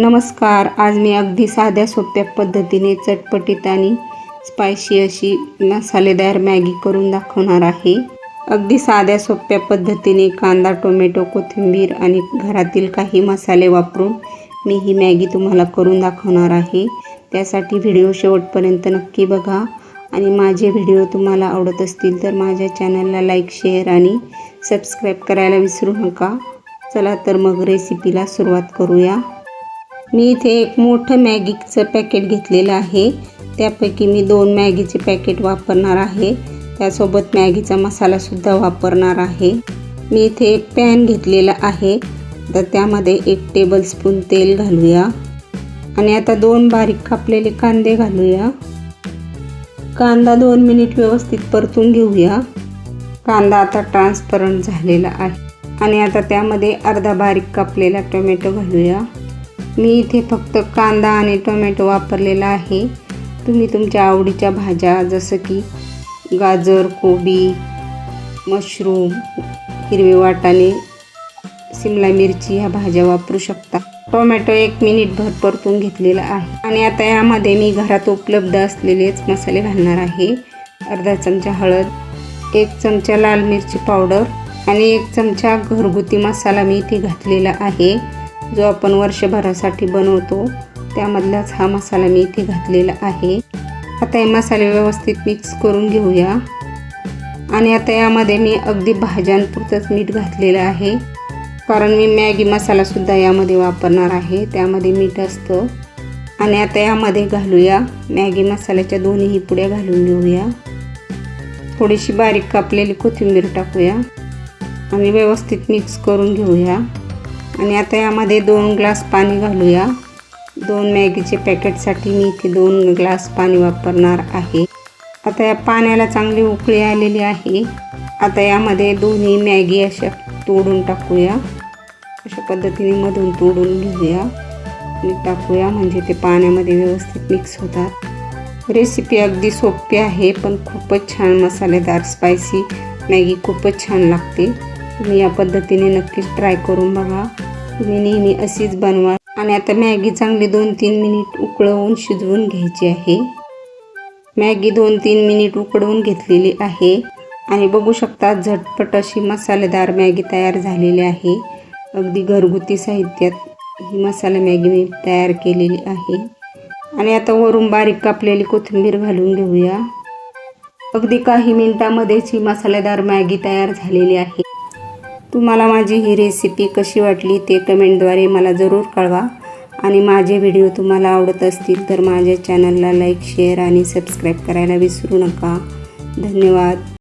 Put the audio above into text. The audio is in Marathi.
नमस्कार आज मी अगदी साध्या सोप्या पद्धतीने चटपटीत आणि स्पायशी अशी मसालेदार मॅगी करून दाखवणार आहे. अगदी साध्या सोप्या पद्धतीने कांदा टोमॅटो कोथिंबीर आणि घरातील काही मसाले वापरून मी ही मॅगी तुम्हाला करून दाखवणार आहे. त्यासाठी व्हिडिओ शेवटपर्यंत नक्की बघा आणि माझे व्हिडिओ तुम्हाला आवडत असतील तर माझ्या चॅनलला लाईक शेअर आणि सबस्क्राईब करायला विसरू नका. चला तर मग रेसिपीला सुरुवात करूया. मी इथे एक मोठं मॅगीचं पॅकेट घेतलेलं आहे. त्यापैकी मी दोन मॅगीचे पॅकेट वापरणार आहे. त्यासोबत मॅगीचा मसालासुद्धा वापरणार आहे. मी इथे एक पॅन घेतलेला आहे. तर त्यामध्ये एक टेबलस्पून तेल घालूया. आणि आता दोन बारीक कापलेले कांदे घालूया. कांदा दोन मिनिट व्यवस्थित परतून घेऊया. कांदा आता ट्रान्सपरंट झालेला आहे. आणि आता त्यामध्ये अर्धा बारीक कापलेला टोमॅटो घालूया. मी इथे फक्त कांदा आणि टोमॅटो वापरलेला आहे. तुम्ही तुमच्या आवडीच्या भाज्या जसं की गाजर कोबी मशरूम हिरवे वाटाणे सिमला मिरची ह्या भाज्या वापरू शकता. टोमॅटो एक मिनिटभर परतून घेतलेला आहे. आणि आता यामध्ये मी घरात उपलब्ध असलेलेच मसाले घालणार आहे. अर्धा चमचा हळद एक चमचा लाल मिरची पावडर आणि एक चमचा घरगुती मसाला मी इथे घातलेला आहे. जो आपण वर्षभरासाठी बनवतो त्यामधलाच हा मसाला मी इथे घातलेला आहे. आता हे मसाले व्यवस्थित मिक्स करून घेऊया. आणि आता यामध्ये मी अगदी भाज्यांपुरतंच मीठ घातलेलं आहे. कारण मी मॅगी मसालासुद्धा यामध्ये वापरणार आहे. त्यामध्ये मीठ असतं. आणि आता यामध्ये घालूया मॅगी मसाल्याच्या दोन्हीही पुड्या घालून घेऊया. थोडीशी बारीक कापलेली कोथिंबीर टाकूया. आणि व्यवस्थित मिक्स करून घेऊया. आणि आता यामध्ये दोन ग्लास पाणी घालूया. दोन मॅगीचे पॅकेटसाठी मी इथे दोन ग्लास पाणी वापरणार आहे. आता या पाण्याला चांगली उकळी आलेली आहे. आता यामध्ये दोन्ही मॅगी अशा तोडून टाकूया. अशा पद्धतीने मधून तोडून घेऊया आणि टाकूया म्हणजे ते पाण्यामध्ये व्यवस्थित मिक्स होतात. रेसिपी अगदी सोपी आहे पण खूपच छान मसालेदार स्पायसी मॅगी खूपच छान लागते. तुम्ही या पद्धतीने नक्कीच ट्राय करून बघा. तुम्ही नेहमी अशीच बनवा. आणि आता मॅगी चांगली दोन तीन मिनिट उकळवून शिजवून घ्यायची आहे. मॅगी दोन तीन मिनिट उकळवून घेतलेली आहे. आणि बघू शकता झटपट अशी मसालेदार मॅगी तयार झालेली आहे. अगदी घरगुती साहित्यात ही मसाला मॅगी मी तयार केलेली आहे. आणि आता वरून बारीक कापलेली कोथिंबीर घालून घेऊया. अगदी काही मिनिटामध्येच ही मसालेदार मॅगी तयार झालेली आहे. तुम्हाला माझी ही रेसिपी कशी वाटली ते कमेंटद्वारे मला जरूर कळवा. आणि माझे व्हिडिओ तुम्हाला आवडत असतील तर माझ्या चॅनलला लाईक शेअर आणि सबस्क्राईब करायला विसरू नका. धन्यवाद.